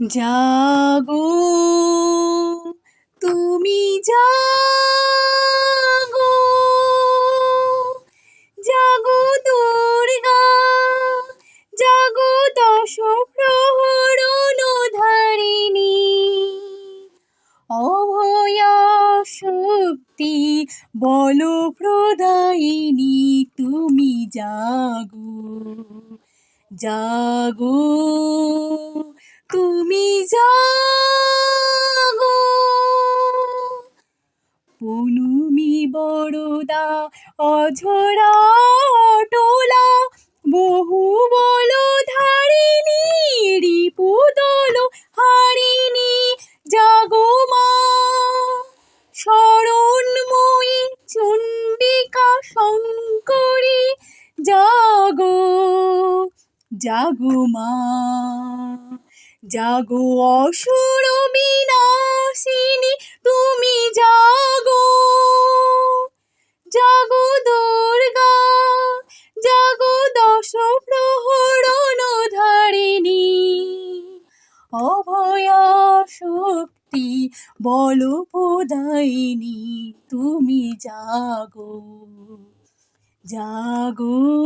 জাগো, তুমি জাগো জাগো দুর্গা, জাগো দশ ধারিণী, অভয়া শক্তি বল প্রদায়িনী, তুমি জাগো জাগো তুমি জাগো। পনুমি বড়দা অঝরা টোলা বহু বল ধারিণী রিপুদল হারিণী, জাগো মা। শরণময়ী চণ্ডিকা শঙ্করী, জাগো জাগো মা। জাগো অসুর বিনাশিনী তুমি জাগো। জাগো দুর্গা, জাগো দশ প্রহরণ ধারিণী অভয়া শক্তি বল প্রদায়িনী, তুমি জাগো। জাগো।